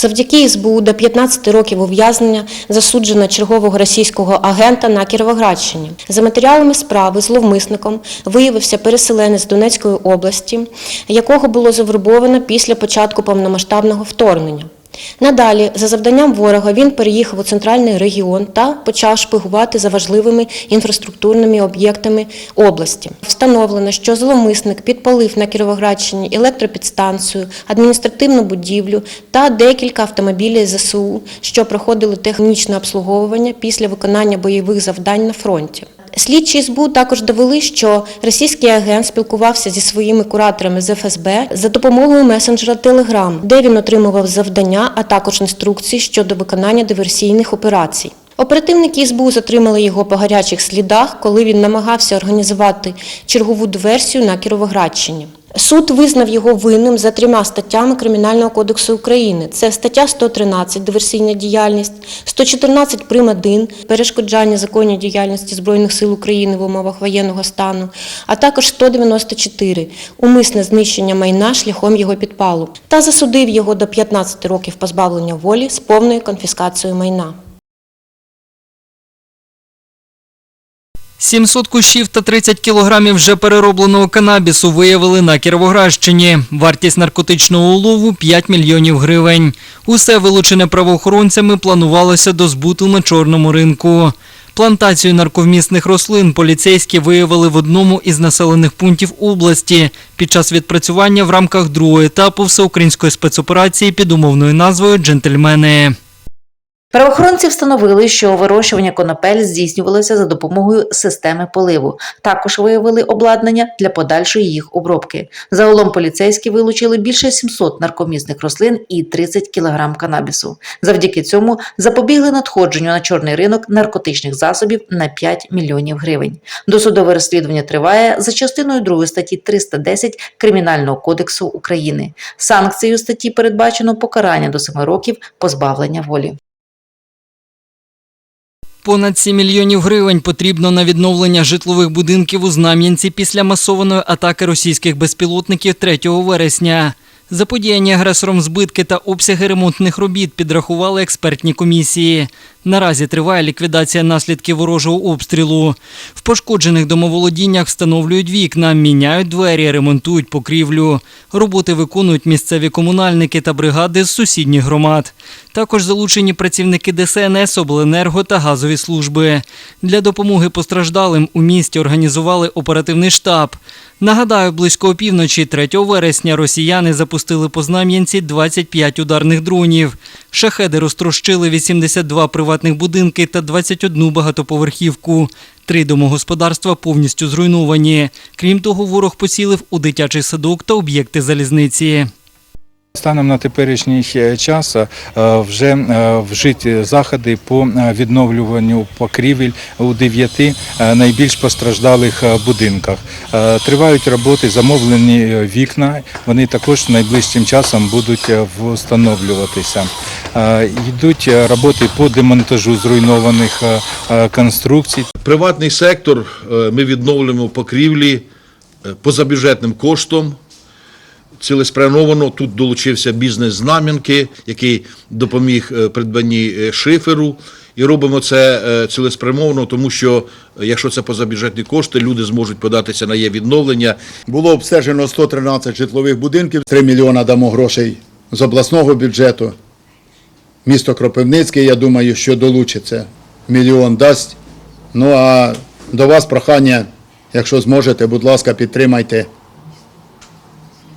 Завдяки СБУ до 15 років ув'язнення засуджено чергового російського агента на Кіровоградщині. За матеріалами справи зловмисником виявився переселенець Донецької області, якого було завербовано після початку повномасштабного вторгнення. Надалі, за завданням ворога, він переїхав у центральний регіон та почав шпигувати за важливими інфраструктурними об'єктами області. Встановлено, що зловмисник підпалив на Кіровоградщині електропідстанцію, адміністративну будівлю та декілька автомобілів ЗСУ, що проходили технічне обслуговування після виконання бойових завдань на фронті. Слідчі СБУ також довели, що російський агент спілкувався зі своїми кураторами з ФСБ за допомогою месенджера Telegram, де він отримував завдання, а також інструкції щодо виконання диверсійних операцій. Оперативники СБУ затримали його по гарячих слідах, коли він намагався організувати чергову диверсію на Кіровоградщині. Суд визнав його винним за трьома статтями Кримінального кодексу України. Це стаття 113 диверсійна діяльність, 114 прим. 1 перешкоджання законній діяльності Збройних сил України в умовах воєнного стану, а також 194 умисне знищення майна шляхом його підпалу та засудив його до 15 років позбавлення волі з повною конфіскацією майна. 700 кущів та 30 кілограмів вже переробленого канабісу виявили на Кіровоградщині. Вартість наркотичного улову 5 мільйонів гривень. Усе вилучене правоохоронцями планувалося до збуту на чорному ринку. Плантацію нарковмісних рослин поліцейські виявили в одному із населених пунктів області під час відпрацювання в рамках другого етапу всеукраїнської спецоперації під умовною назвою Джентльмени. Правоохоронці встановили, що вирощування конопель здійснювалося за допомогою системи поливу. Також виявили обладнання для подальшої їх обробки. Загалом поліцейські вилучили більше 700 наркомісних рослин і 30 кг канабісу. Завдяки цьому запобігли надходженню на чорний ринок наркотичних засобів на 5 мільйонів гривень. Досудове розслідування триває за частиною 2 статті 310 Кримінального кодексу України. Санкцією статті передбачено покарання до 7 років позбавлення волі. Понад 7 мільйонів гривень потрібно на відновлення житлових будинків у Знам'янці після масованої атаки російських безпілотників 3 вересня. Заподіяні агресором збитки та обсяги ремонтних робіт підрахували експертні комісії. Наразі триває ліквідація наслідків ворожого обстрілу. В пошкоджених домоволодіннях встановлюють вікна, міняють двері, ремонтують покрівлю. Роботи виконують місцеві комунальники та бригади з сусідніх громад. Також залучені працівники ДСНС, обленерго та газові служби. Для допомоги постраждалим у місті організували оперативний штаб. Нагадаю, близько опівночі 3 вересня росіяни запустили по Знам'янці 25 ударних дронів. Шахеди розтрощили 82 приватних будинки та 21 багатоповерхівку. Три домогосподарства повністю зруйновані. Крім того, ворог поцілив у дитячий садок та об'єкти залізниці. Станом на теперішній е, час е, вже е, вжиті заходи по відновлюванню покрівель у дев'яти найбільш постраждалих будинках. Тривають роботи, замовлені вікна. Вони також найближчим часом будуть встановлюватися. Йдуть роботи по демонтажу зруйнованих конструкцій. Приватний сектор ми відновлюємо покрівлі позабюджетним коштом. Цілеспрямовано тут долучився бізнес Знам'янки, який допоміг е, придбанні е, шиферу. І робимо це е, цілеспрямовано, тому що якщо це позабюджетні кошти, люди зможуть податися на є відновлення. Було обстежено 113 житлових будинків, 3 мільйона дамо грошей з обласного бюджету. Місто Кропивницьке, я думаю, що долучиться. Мільйон дасть. Ну а до вас прохання, якщо зможете, будь ласка, підтримайте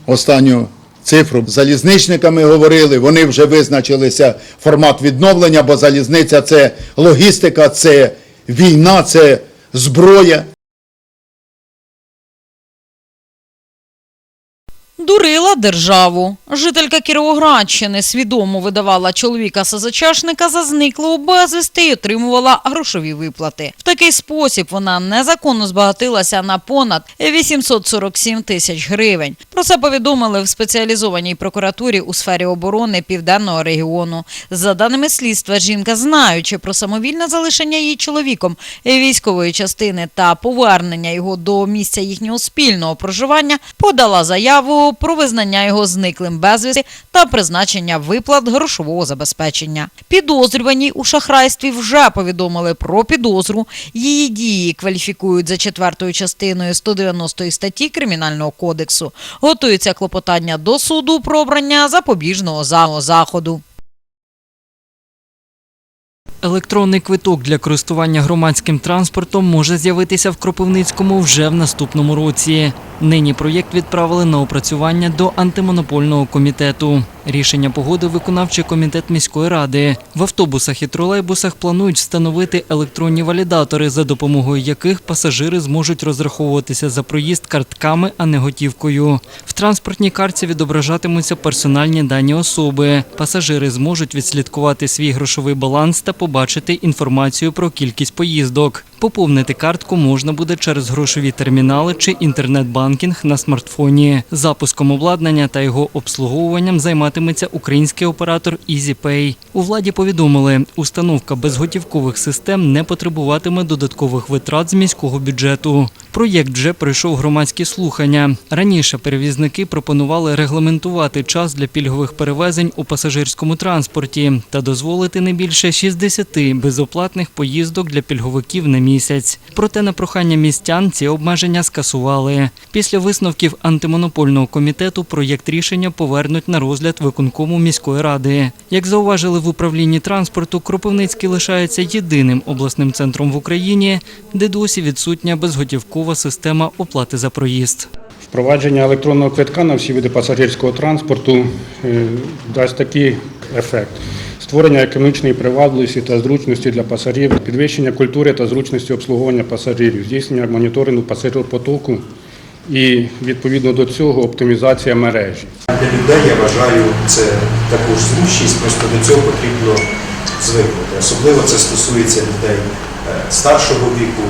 останню цифру. Залізничниками говорили, вони вже визначилися формат відновлення, бо залізниця це логістика, це війна, це зброя. Дурила державу. Жителька Кіровоградщини свідомо видавала чоловіка СЗЧшника за зниклого безвісти і отримувала грошові виплати. В такий спосіб вона незаконно збагатилася на понад 847 тисяч гривень. Про це повідомили в спеціалізованій прокуратурі у сфері оборони південного регіону. За даними слідства, жінка, знаючи про самовільне залишення її чоловіком військової частини та повернення його до місця їхнього спільного проживання, подала заяву про визнання його зниклим безвісти та призначення виплат грошового забезпечення. Підозрювані у шахрайстві вже повідомили про підозру. Її дії кваліфікують за четвертою частиною 190 статті Кримінального кодексу. Готується клопотання до суду про обрання запобіжного за- заходу. Електронний квиток для користування громадським транспортом може з'явитися в Кропивницькому вже в наступному році. Нині проєкт відправили на опрацювання до антимонопольного комітету. Рішення погодив виконавчий комітет міської ради. В автобусах і тролейбусах планують встановити електронні валідатори, за допомогою яких пасажири зможуть розраховуватися за проїзд картками, а не готівкою. В транспортній картці відображатимуться персональні дані особи. Пасажири зможуть відслідкувати свій грошовий баланс та побачити інформацію про кількість поїздок. Поповнити картку можна буде через грошові термінали чи інтернет-банкінг на смартфоні. Запуском обладнання та його обслуговуванням займатиметься український оператор EasyPay. У владі повідомили, установка безготівкових систем не потребуватиме додаткових витрат з міського бюджету. Проєкт вже пройшов громадські слухання. Раніше перевізники пропонували регламентувати час для пільгових перевезень у пасажирському транспорті та дозволити не більше 60 безоплатних поїздок для пільговиків на місяць. Проте на прохання містян ці обмеження скасували. Після висновків антимонопольного комітету проєкт рішення повернуть на розгляд виконкому міської ради. Як зауважили в управлінні транспорту, Кропивницький лишається єдиним обласним центром в Україні, де досі відсутня безготівкова система оплати за проїзд. Впровадження електронного квитка на всі види пасажирського транспорту е, дасть такий ефект. Створення економічної привабливості та зручності для пасажирів, підвищення культури та зручності обслуговування пасажирів, здійснення моніторингу пасажиропотоку і відповідно до цього оптимізація мережі. Для людей я вважаю це також зручність, просто до цього потрібно звикнути. Особливо це стосується людей е, старшого віку.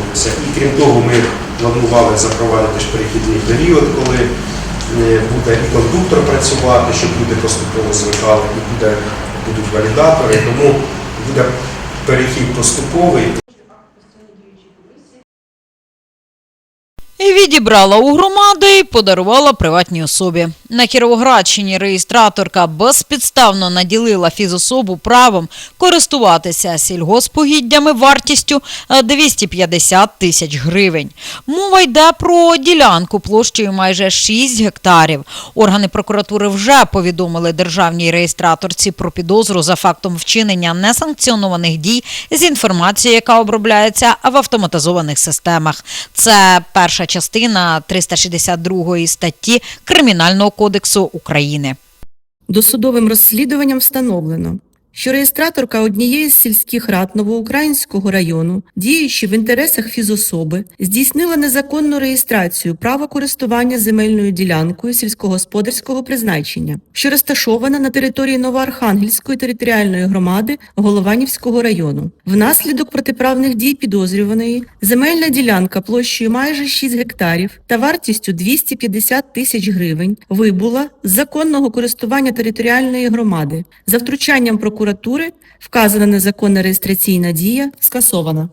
І крім того, ми планували запровадити ж перехідний період, коли е, буде і кондуктор працювати, щоб люди поступово звикали, і буде, будуть валідатори, тому буде перехід поступовий. Відібрала у громади і подарувала приватній особі. На Кіровоградщині реєстраторка безпідставно наділила фізособу правом користуватися сільгоспогіддями вартістю е, 250 тисяч гривень. Мова йде про ділянку площею майже 6 гектарів. Органи прокуратури вже повідомили державній реєстраторці про підозру за фактом вчинення несанкціонованих дій з інформацією, яка обробляється в автоматизованих системах. Це перша частина 362 статті Кримінального кодексу України. Досудовим розслідуванням встановлено, що реєстраторка однієї з сільських рад Новоукраїнського району, діючи в інтересах фізособи, здійснила незаконну реєстрацію права користування земельною ділянкою сільськогосподарського призначення, що розташована на території Новоархангельської територіальної громади Голованівського району. Внаслідок протиправних дій підозрюваної земельна ділянка площею майже 6 гектарів та вартістю 250 тисяч гривень вибула з законного користування територіальної громади. За втручанням прокуратури вказана незаконна реєстраційна дія скасована.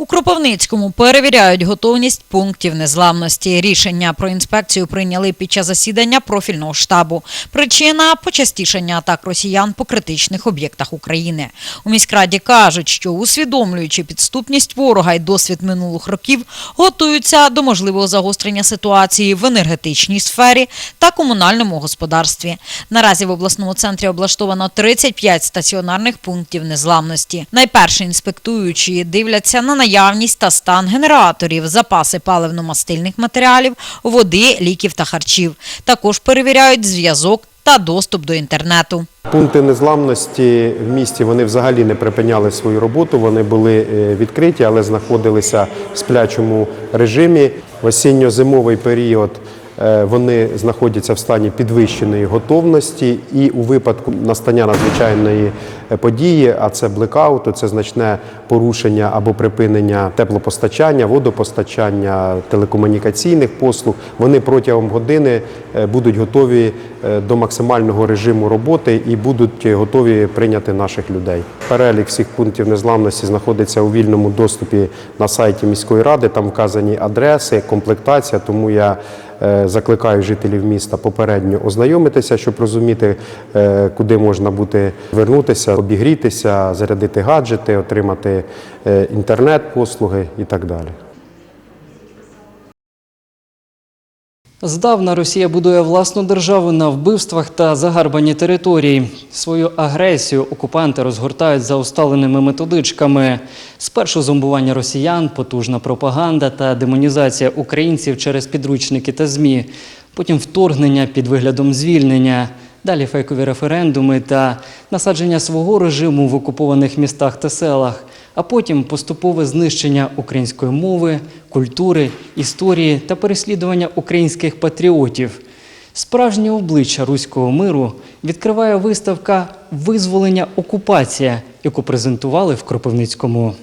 У Кропивницькому перевіряють готовність пунктів незламності. Рішення про інспекцію прийняли під час засідання профільного штабу. Причина почастішання атак росіян по критичних об'єктах України. У міськраді кажуть, що усвідомлюючи підступність ворога і досвід минулих років, готуються до можливого загострення ситуації в енергетичній сфері та комунальному господарстві. Наразі в обласному центрі облаштовано 35 стаціонарних пунктів незламності. Найперше інспектуючі дивляться на наявність та стан генераторів, запаси паливно-мастильних матеріалів, води, ліків та харчів. Також перевіряють зв'язок та доступ до інтернету. Пункти незламності в місті вони взагалі не припиняли свою роботу. Вони були е, відкриті, але знаходилися в сплячому режимі. В осінньо-зимовий період вони знаходяться в стані підвищеної готовності, і у випадку настання надзвичайної е, події, а це блекауту, це значне порушення або припинення теплопостачання, водопостачання, телекомунікаційних послуг. Вони протягом години е, будуть готові е, до максимального режиму роботи і будуть готові прийняти наших людей. Перелік всіх пунктів незламності знаходиться у вільному доступі на сайті міської ради. Там вказані адреси, комплектація. Тому я е, закликаю жителів міста попередньо ознайомитися, щоб розуміти, е, куди можна буде вернутися, обігрітися, зарядити гаджети, отримати е, інтернет-послуги і так далі. Здавна Росія будує власну державу на вбивствах та загарбанні територій. Свою агресію окупанти розгортають за усталеними методичками. Спершу зомбування росіян, потужна пропаганда та демонізація українців через підручники та ЗМІ. Потім вторгнення під виглядом звільнення. Далі фейкові референдуми та насадження свого режиму в окупованих містах та селах, а потім поступове знищення української мови, культури, історії та переслідування українських патріотів. Справжнє обличчя руського миру відкриває виставка Визволення окупація, яку презентували в Кропивницькому.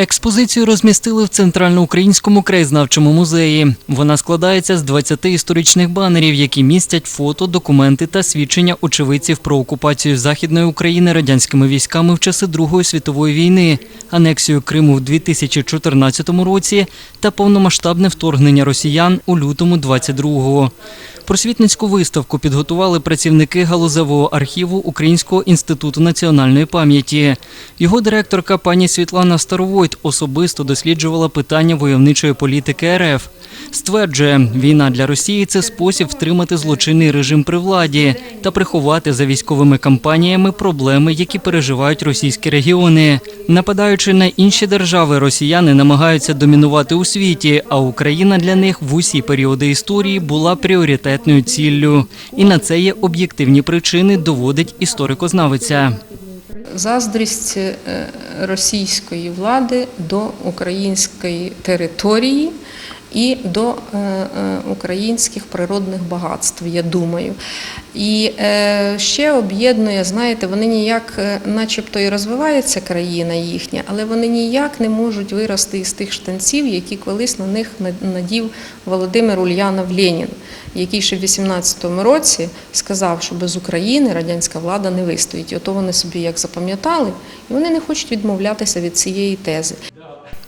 Експозицію розмістили в Центральноукраїнському краєзнавчому музеї. Вона складається з 20 історичних банерів, які містять фото, документи та свідчення очевидців про окупацію Західної України радянськими військами в часи Другої світової війни, анексію Криму в 2014 році та повномасштабне вторгнення росіян у лютому 22-го. Просвітницьку виставку підготували працівники галузевого архіву Українського інституту національної пам'яті. Його директорка пані Світлана Старовойт особисто досліджувала питання войовничої політики РФ. Стверджує, війна для Росії це спосіб втримати злочинний режим при владі та приховати за військовими кампаніями проблеми, які переживають російські регіони. Нападаючи на інші держави, росіяни намагаються домінувати у світі, а Україна для них в усі періоди історії була пріоритетною ціллю. І на це є об'єктивні причини, доводить історико-знавиця. заздрість е, російської влади до української території і до е, е, українських природних багатств, я думаю. І е, ще об'єднує, знаєте, вони ніяк, начебто і розвивається країна їхня, але вони ніяк не можуть вирости із тих штанців, які колись на них на- надів Володимир Ульянов Ленін, який ще в 18-му році сказав, що без України радянська влада не вистоїть. Ото вони собі як запам'ятали, і вони не хочуть відмовлятися від цієї тези.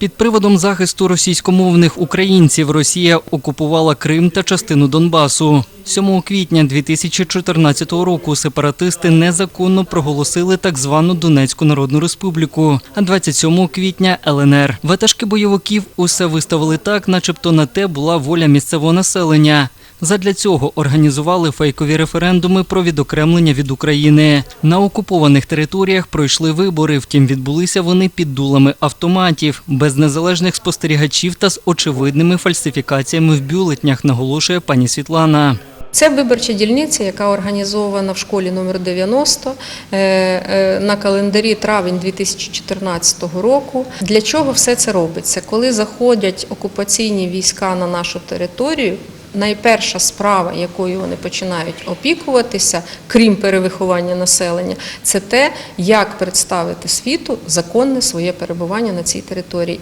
Під приводом захисту російськомовних українців Росія окупувала Крим та частину Донбасу. 7 квітня 2014 року сепаратисти незаконно проголосили так звану Донецьку Народну Республіку, а 27 квітня ЛНР. Ватажки бойовиків усе виставили так, начебто на те була воля місцевого населення. Задля цього організували фейкові референдуми про відокремлення від України. На окупованих територіях пройшли вибори, втім відбулися вони під дулами автоматів, без незалежних спостерігачів та з очевидними фальсифікаціями в бюлетнях, наголошує пані Світлана. Це виборча дільниця, яка організована в школі номер 90 е, е, на календарі травень 2014 року. Для чого все це робиться? Коли заходять окупаційні війська на нашу територію. Найперша справа, якою вони починають опікуватися, крім перевиховання населення, це те, як представити світу законне своє перебування на цій території.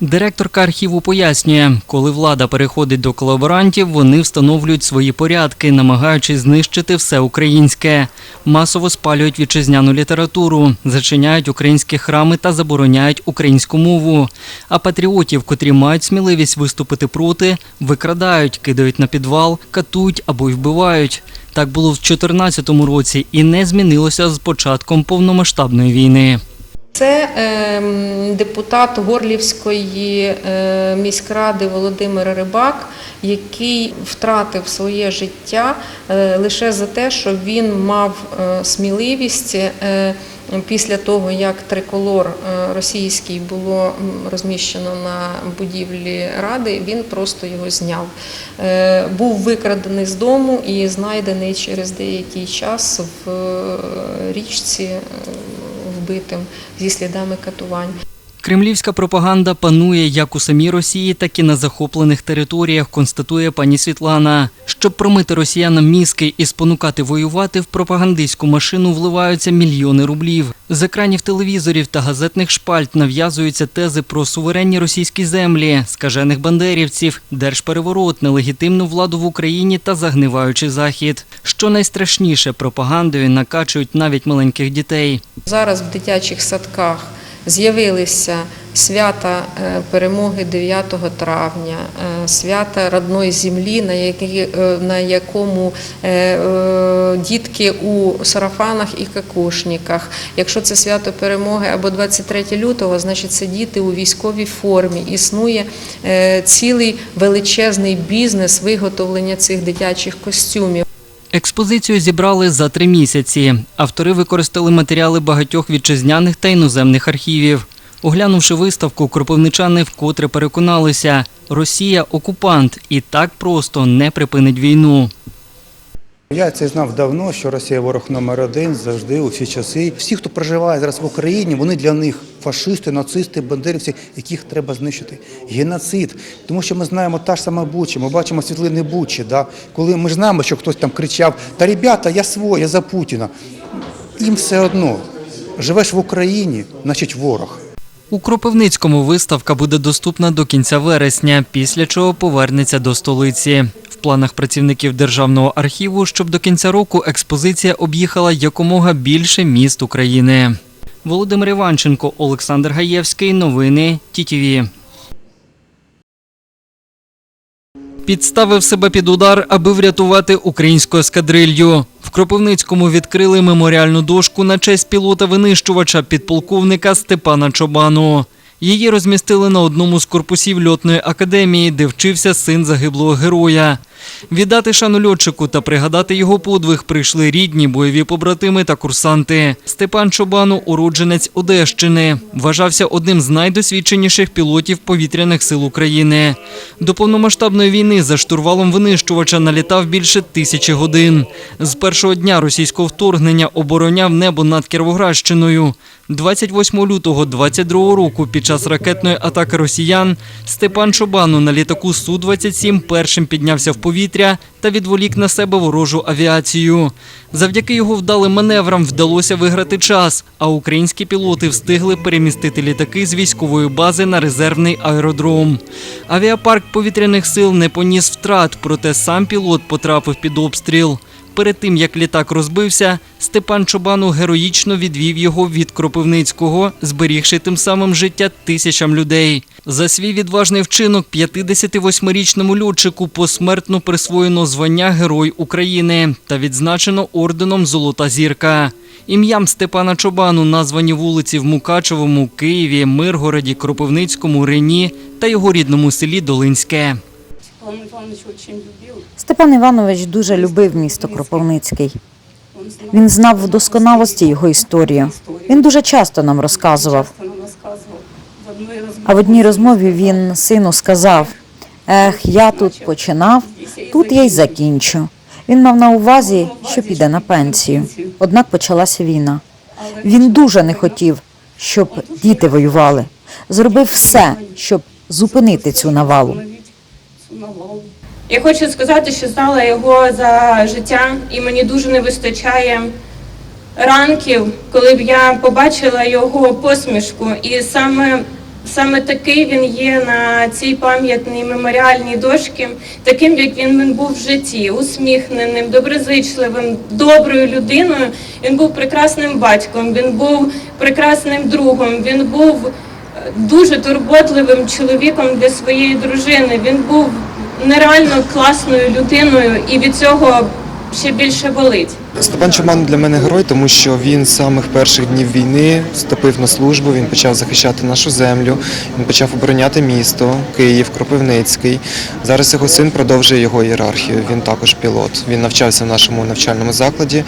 Директорка архіву пояснює, коли влада переходить до колаборантів, вони встановлюють свої порядки, намагаючись знищити все українське. Масово спалюють вітчизняну літературу, зачиняють українські храми та забороняють українську мову. А патріотів, котрі мають сміливість виступити проти, викрадають, кидають на підвал, катують або й вбивають. Так було в 2014 році і не змінилося з початком повномасштабної війни. Це ем, депутат Горлівської е, міськради Володимир Рибак, який втратив своє життя е, лише за те, що він мав е, сміливість. Після того, як триколор російський було розміщено на будівлі ради, він просто його зняв. Був викрадений з дому і знайдений через деякий час в річці е, зі слідами катувань. Кремлівська пропаганда панує як у самій Росії, так і на захоплених територіях, констатує пані Світлана. Щоб промити росіянам мізки і спонукати воювати, в пропагандистську машину вливаються мільйони рублів. З екранів телевізорів та газетних шпальт нав'язуються тези про суверенні російські землі, скажених бандерівців, держпереворот, нелегітимну владу в Україні та загниваючий захід. Що найстрашніше, пропагандою накачують навіть маленьких дітей. Зараз в дитячих садках з'явилися свята е, перемоги 9 травня, е, свята родної землі, на, які, е, на якому дітки у сарафанах і кокошниках. Якщо це свято перемоги або 23 лютого, значить це діти у військовій формі. Існує цілий величезний бізнес виготовлення цих дитячих костюмів. Експозицію зібрали за три місяці. Автори використали матеріали багатьох вітчизняних та іноземних архівів. Оглянувши виставку, кропивничани вкотре переконалися, Росія окупант і так просто не припинить війну. Я це знав давно, що Росія ворог номер один завжди у всі часи. Всі, хто проживає зараз в Україні, вони для них фашисти, нацисти, бандерівці, яких треба знищити. Геноцид. Тому що ми знаємо та ж сама Буча, ми бачимо світлини Бучі, да? коли ми ж знаємо, що хтось там кричав: Та ребята, я свой, я за Путіна. Їм все одно. Живеш в Україні, значить ворог. У Кропивницькому виставка буде доступна до кінця вересня, після чого повернеться до столиці. Планах працівників державного архіву, щоб до кінця року експозиція об'їхала якомога більше міст України. Володимир Іванченко, Олександр Гаєвський. Новини ТІТІВІ. Підставив себе під удар, аби врятувати українську ескадрилью. В Кропивницькому відкрили меморіальну дошку на честь пілота-винищувача підполковника Степана Чобану. Її розмістили на одному з корпусів льотної академії, де вчився син загиблого героя. Віддати шану льотчику та пригадати його подвиг прийшли рідні, бойові побратими та курсанти. Степан Чобану уродженець Одещини. Вважався одним з найдосвідченіших пілотів повітряних сил України. До повномасштабної війни за штурвалом винищувача налітав більше тисячі годин. З першого дня російського вторгнення обороняв небо над Кіровоградщиною. 28 лютого 22 року під час ракетної атаки росіян Степан Чобану на літаку Су-27 першим піднявся в повітря та відволік на себе ворожу авіацію. Завдяки його вдалим маневрам вдалося виграти час, а українські пілоти встигли перемістити літаки з військової бази на резервний аеродром. Авіапарк повітряних сил не поніс втрат, проте сам пілот потрапив під обстріл. Перед тим як літак розбився, Степан Чобану героїчно відвів його від Кропивницького, зберігши тим самим життя тисячам людей. За свій відважний вчинок 58-річному льотчику посмертно присвоєно звання Герой України та відзначено орденом Золота зірка. Ім'ям Степана Чобану названі вулиці в Мукачевому, Києві, Миргороді, Кропивницькому, Рені та його рідному селі Долинське. Степан Іванович дуже любив місто Кропивницький. Він знав в досконалості його історію. Він дуже часто нам розказував. А в одній розмові він сину сказав: Ех, я тут починав, тут я й закінчу. Він мав на увазі, що піде на пенсію. Однак почалася війна. Він дуже не хотів, щоб діти воювали. Зробив все, щоб зупинити цю навалу. Я хочу сказати, що знала його за життя, і мені дуже не вистачає ранків, коли б я побачила його посмішку. І саме, саме такий він є на цій пам'ятній меморіальній дошці, таким, як він, був в житті, усміхненим, доброзичливим, доброю людиною. Він був прекрасним батьком, він був прекрасним другом, він був дуже турботливим чоловіком для своєї дружини. Він був нереально класною людиною, і від цього ще більше болить. Степан Чуман для мене герой, тому що він з самих перших днів війни вступив на службу. Він почав захищати нашу землю. Він почав обороняти місто, Київ, Кропивницький. Зараз його син продовжує його ієрархію. Він також пілот. Він навчався в нашому навчальному закладі.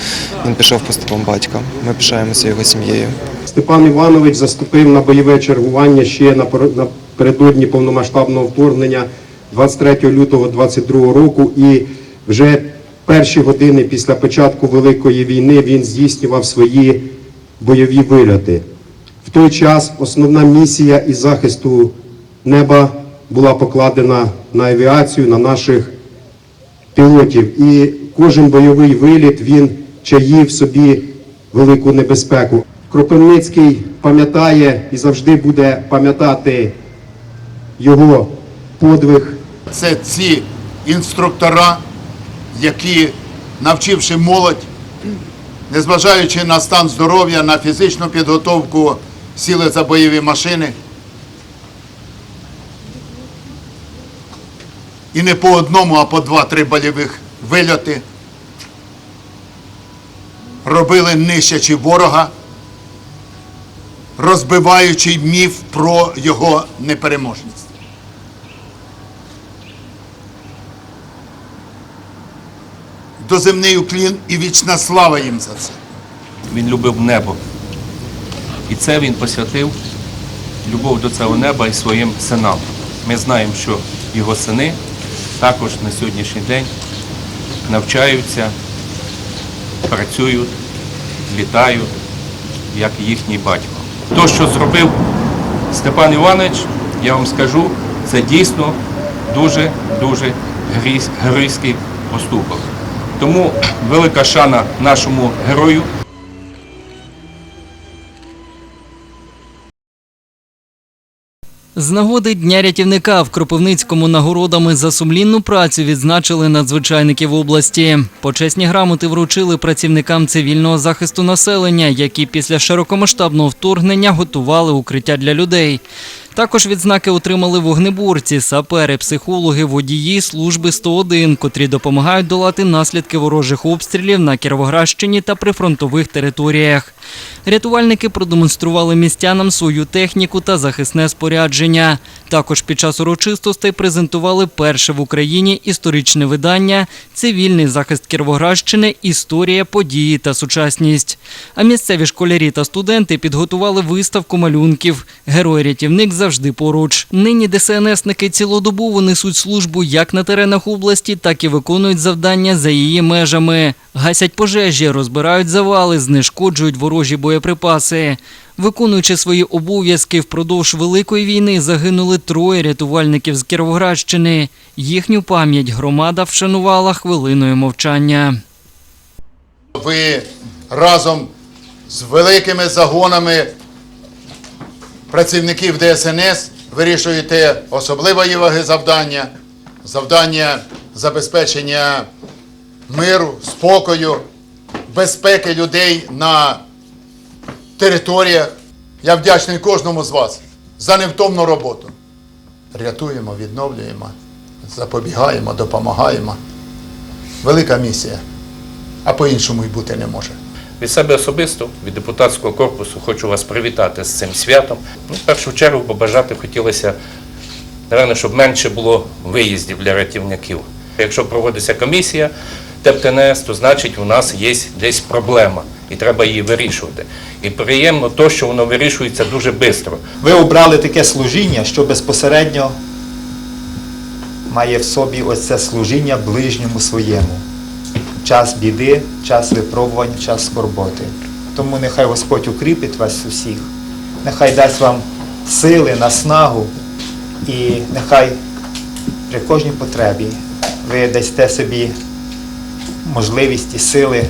Він пішов по стопам батька. Ми пишаємося його сім'єю. Степан Іванович заступив на бойове чергування ще напер- напередодні повномасштабного вторгнення 23 лютого 22 року і вже перші години після початку Великої війни він здійснював свої бойові вильоти. В той час основна місія із захисту неба була покладена на авіацію, на наших пілотів. І кожен бойовий виліт він чаїв собі велику небезпеку. Кропивницький пам'ятає і завжди буде пам'ятати його подвиг. Це ці інструктора, які, навчивши молодь, незважаючи на стан здоров'я, на фізичну підготовку, сіли за бойові машини. І не по одному, а по два-три бойових вильоти. Робили нищачи ворога, розбиваючи міф про його непереможність. Доземний уклін і вічна слава їм за це. Він любив небо. І це він посвятив любов до цього неба і своїм синам. Ми знаємо, що його сини також на сьогоднішній день навчаються, працюють, літають, як їхній батько. То, що зробив Степан Іванович, я вам скажу, це дійсно дуже-дуже геройський поступок. Тому велика шана нашому герою. З нагоди Дня рятівника в Кропивницькому нагородами за сумлінну працю відзначили надзвичайників області. Почесні грамоти вручили працівникам цивільного захисту населення, які після широкомасштабного вторгнення готували укриття для людей. Також відзнаки отримали вогнеборці, сапери, психологи, водії служби 101, котрі допомагають долати наслідки ворожих обстрілів на Кіровоградщині та прифронтових територіях. Рятувальники продемонстрували містянам свою техніку та захисне спорядження. Також під час урочистостей презентували перше в Україні історичне видання Цивільний захист Кіровоградщини. Історія, події та сучасність. А місцеві школярі та студенти підготували виставку малюнків. Герой-рятівник завжди поруч. Нині ДСНСники цілодобово несуть службу як на теренах області, так і виконують завдання за її межами. Гасять пожежі, розбирають завали, знешкоджують ворожі боєприпаси. Виконуючи свої обов'язки впродовж Великої війни, загинули троє рятувальників з Кіровоградщини. Їхню пам'ять громада вшанувала хвилиною мовчання. Ви разом з великими загонами працівників ДСНС вирішуєте особливої ваги завдання, завдання забезпечення миру, спокою, безпеки людей на територіях. Я вдячний кожному з вас за невтомну роботу. Рятуємо, відновлюємо, запобігаємо, допомагаємо. Велика місія, а по-іншому й бути не може. Від себе особисто, від депутатського корпусу, хочу вас привітати з цим святом. Ну, в першу чергу побажати хотілося, напевно, щоб менше було виїздів для рятівників. Якщо проводиться комісія ТЕП-ТНС, то значить у нас є десь проблема і треба її вирішувати. І приємно то, що воно вирішується дуже швидко. Ви обрали таке служіння, що безпосередньо має в собі ось це служіння ближньому своєму. Час біди, час випробувань, час скорботи. Тому нехай Господь укріпить вас усіх, нехай дасть вам сили, наснагу і нехай при кожній потребі ви дасте собі можливість і сили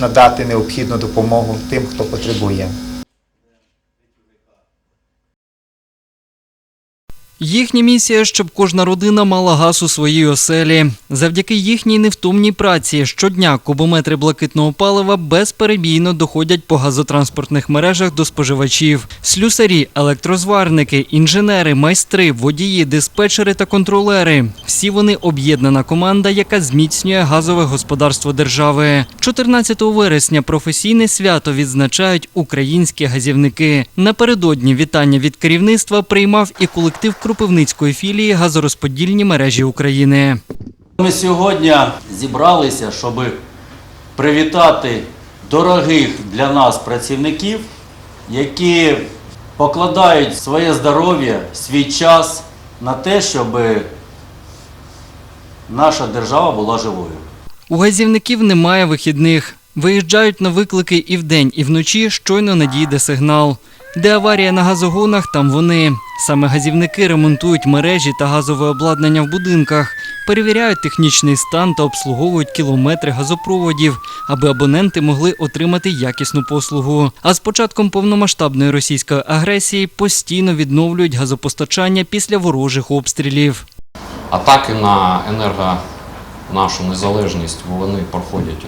надати необхідну допомогу тим, хто потребує. Їхня місія, щоб кожна родина мала газ у своїй оселі. Завдяки їхній невтомній праці щодня кубометри блакитного палива безперебійно доходять по газотранспортних мережах до споживачів. Слюсарі, електрозварники, інженери, майстри, водії, диспетчери та контролери. Всі вони об'єднана команда, яка зміцнює газове господарство держави. 14 вересня професійне свято відзначають українські газівники. Напередодні вітання від керівництва приймав і колектив Кропивницької філії газорозподільні мережі України. Ми сьогодні зібралися, щоб привітати дорогих для нас працівників, які покладають своє здоров'я, свій час на те, щоб наша держава була живою. У газівників немає вихідних. Виїжджають на виклики і вдень, і вночі щойно надійде сигнал. Де аварія на газогонах, там вони. Саме газівники ремонтують мережі та газове обладнання в будинках, перевіряють технічний стан та обслуговують кілометри газопроводів, аби абоненти могли отримати якісну послугу. А з початком повномасштабної російської агресії постійно відновлюють газопостачання після ворожих обстрілів. Атаки на енерго нашу незалежність вони проходять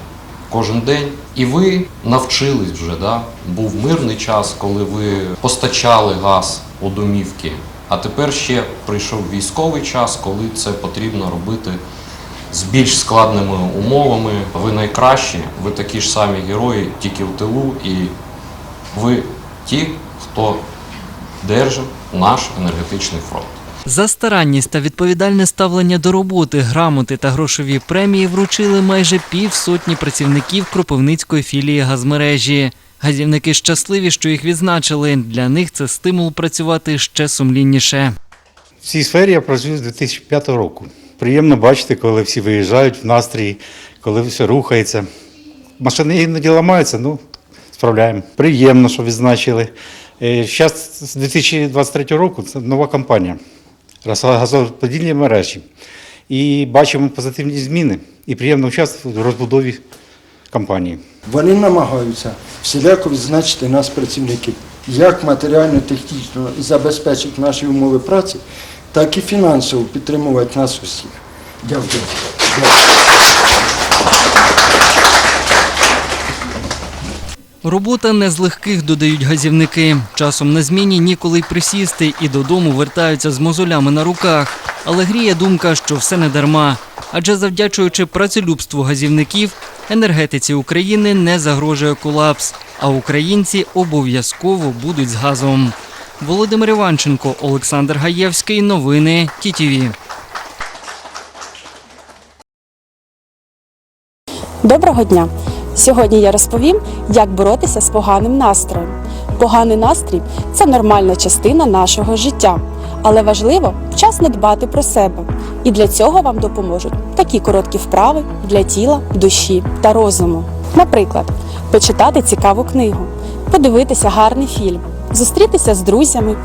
кожен день. І ви навчились вже, да? був мирний час, коли ви постачали газ у домівки. А тепер ще прийшов військовий час, коли це потрібно робити з більш складними умовами. Ви найкращі, ви такі ж самі герої, тільки в тилу, і ви ті, хто держить наш енергетичний фронт. За старанність та відповідальне ставлення до роботи, грамоти та грошові премії вручили майже півсотні працівників Кропивницької філії газмережі. Газівники щасливі, що їх відзначили. Для них це стимул працювати ще сумлінніше. В цій сфері я працюю з 2005 року. Приємно бачити, коли всі виїжджають в настрій, коли все рухається. Машини іноді ламаються, ну, справляємо. Приємно, що відзначили. Зараз з 2023 року це нова компанія газоподільні мережі. І бачимо позитивні зміни і приємно участвувати в розбудові компанії. Вони намагаються всіляко відзначити нас, працівників, як матеріально-технічно забезпечити наші умови праці, так і фінансово підтримувати нас усіх. Дякую. Робота не з легких додають газівники. Часом на зміні ніколи й присісти і додому вертаються з мозолями на руках. Але гріє думка, що все не дарма. Адже завдячуючи працелюбству газівників, енергетиці України не загрожує колапс, а українці обов'язково будуть з газом. Володимир Іванченко, Олександр Гаєвський. Новини ТІТІВІ. Доброго дня! Сьогодні я розповім, як боротися з поганим настроєм. Поганий настрій це нормальна частина нашого життя, але важливо вчасно дбати про себе. І для цього вам допоможуть такі короткі вправи для тіла, душі та розуму. Наприклад, почитати цікаву книгу, подивитися гарний фільм, зустрітися з друзями,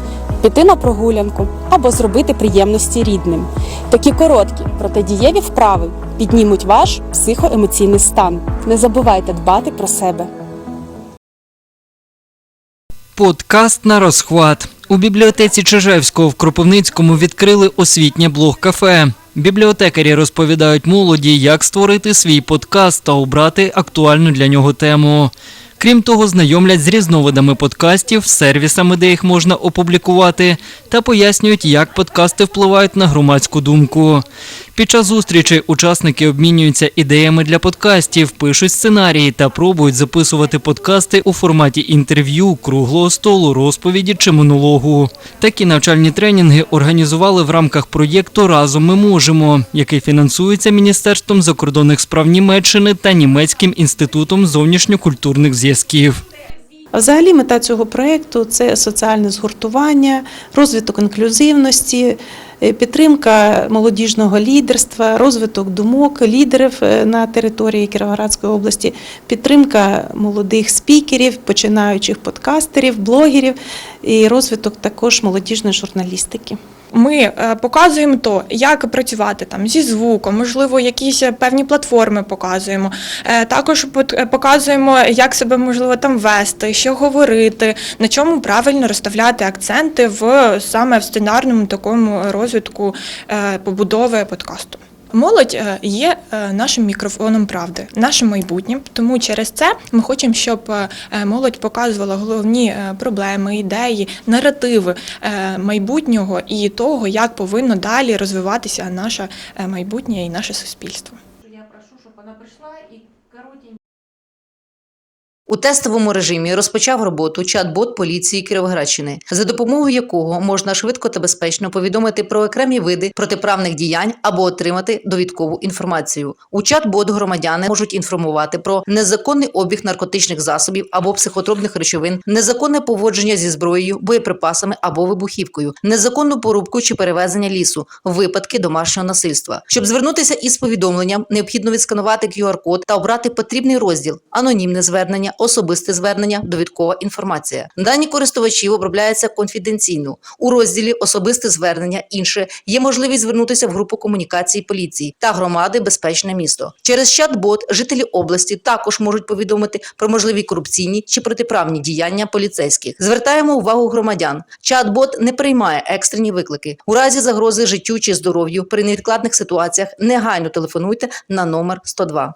піти на прогулянку або зробити приємності рідним. Такі короткі, проте дієві вправи піднімуть ваш психоемоційний стан. Не забувайте дбати про себе. Подкаст на розхват. У бібліотеці Чижевського в Кропивницькому відкрили освітнє блог-кафе. Бібліотекарі розповідають молоді, як створити свій подкаст та обрати актуальну для нього тему. Крім того, знайомлять з різновидами подкастів, сервісами, де їх можна опублікувати, та пояснюють, як подкасти впливають на громадську думку. Під час зустрічей учасники обмінюються ідеями для подкастів, пишуть сценарії та пробують записувати подкасти у форматі інтерв'ю, круглого столу, розповіді чи монологу. Такі навчальні тренінги організували в рамках проєкту Разом ми можемо, який фінансується Міністерством закордонних справ Німеччини та Німецьким інститутом зовнішньокультурних зв'язків. Взагалі мета цього проєкту – це соціальне згуртування, розвиток інклюзивності, підтримка молодіжного лідерства, розвиток думок лідерів е, на території Кіровоградської області, підтримка молодих спікерів, починаючих подкастерів, блогерів і розвиток також молодіжної журналістики. Ми е, показуємо то, як працювати там зі звуком, можливо, якісь певні платформи показуємо. Е, Також е, показуємо, як себе можливо там вести, що говорити, на чому правильно розставляти акценти в саме в сценарному такому розвитку е, побудови подкасту. Молодь е, є е, нашим мікрофоном правди, нашим майбутнім. Тому через це ми хочемо, щоб е, молодь показувала головні проблеми, ідеї, наративи майбутнього і того, як повинно далі розвиватися наше майбутнє і наше суспільство. У тестовому режимі розпочав роботу чат-бот поліції Кіровоградщини, за допомогою якого можна швидко та безпечно повідомити про окремі види протиправних діянь або отримати довідкову інформацію. У чат-бот громадяни можуть інформувати про незаконний обіг наркотичних засобів або психотропних речовин, незаконне поводження зі зброєю, боєприпасами або вибухівкою, незаконну порубку чи перевезення лісу, випадки домашнього насильства. Щоб звернутися із повідомленням, необхідно відсканувати QR-код та обрати потрібний розділ анонімне звернення, особисте звернення, довідкова інформація. Дані користувачів обробляються конфіденційно. У розділі Особисте звернення інше є можливість звернутися в групу комунікації поліції та громади Безпечне місто. Через чат-бот жителі області також можуть повідомити про можливі корупційні чи протиправні діяння поліцейських. Звертаємо увагу громадян. Чат-бот не приймає екстрені виклики. У разі загрози життю чи здоров'ю при невідкладних ситуаціях негайно телефонуйте на номер 102.